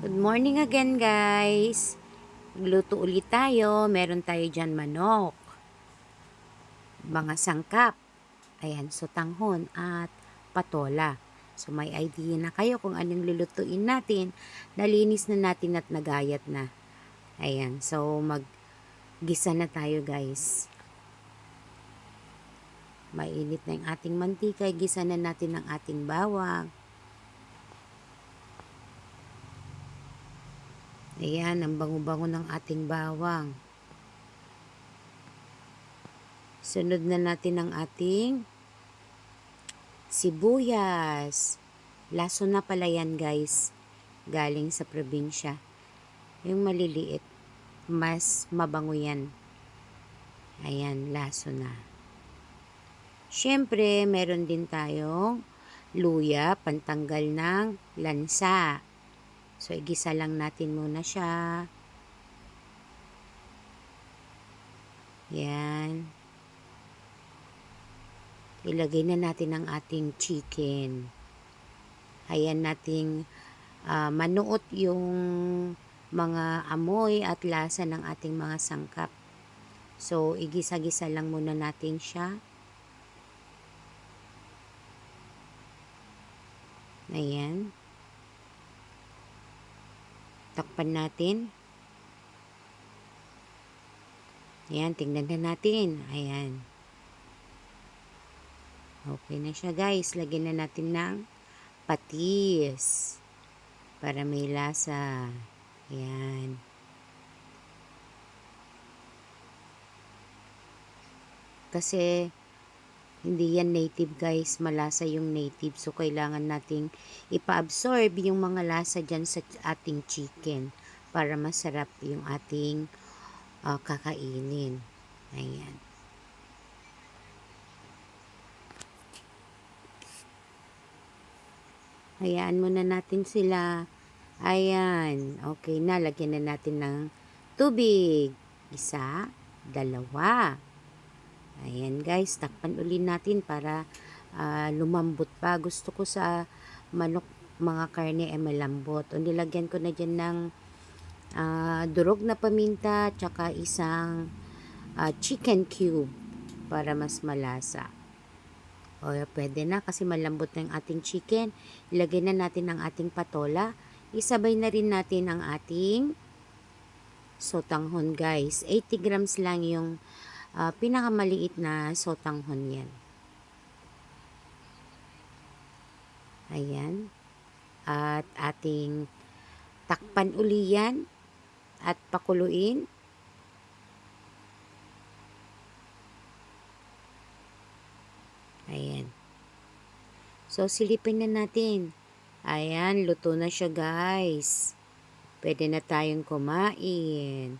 Good morning again guys. Luto ulit tayo. Meron tayo dyan manok. Mga sangkap. Ayan, sotanghon at patola. So may idea na kayo kung anong lulutuin natin. Nalinis na natin at nagayat na. Ayan, so maggisa na tayo guys. Mainit na yung ating mantika. Gisa na natin ang ating bawang. Ayan, ang bango-bango ng ating bawang. Sunod na natin ang ating sibuyas. Laso na pala yan guys. Galing sa probinsya. Yung maliliit. Mas mabango yan. Ayan, laso na. Siyempre, meron din tayong luya, pantanggal ng lansa. So, igisa lang natin muna siya. Yan. Ilagay na natin ang ating chicken. Ayan nating uh, manuot yung mga amoy at lasa ng ating mga sangkap. So, igisa-gisa lang muna natin siya. Ayan. Takpan natin. Ayan, tingnan na natin. Ayan. Okay na siya guys. Lagyan na natin ng patis. Para may lasa. Ayan. Kasi hindi yan native guys, malasa yung native. So, kailangan nating ipa-absorb yung mga lasa dyan sa ating chicken para masarap yung ating uh, kakainin. Ayan. Hayaan muna natin sila. Ayan. Okay na. Lagyan na natin ng tubig. Isa, dalawa. Ayan guys. Takpan uli natin para uh, lumambot pa. Gusto ko sa manok mga karne ay malambot. O nilagyan ko na dyan ng uh, durog na paminta tsaka isang uh, chicken cube para mas malasa. O, pwede na kasi malambot na yung ating chicken. Ilagay na natin ang ating patola. Isabay na rin natin ang ating sotanghon guys. 80 grams lang yung uh, pinakamaliit na sotanghon yan. Ayan. At ating takpan uli yan at pakuluin. Ayan. So, silipin na natin. Ayan, luto na siya guys. Pwede na tayong kumain.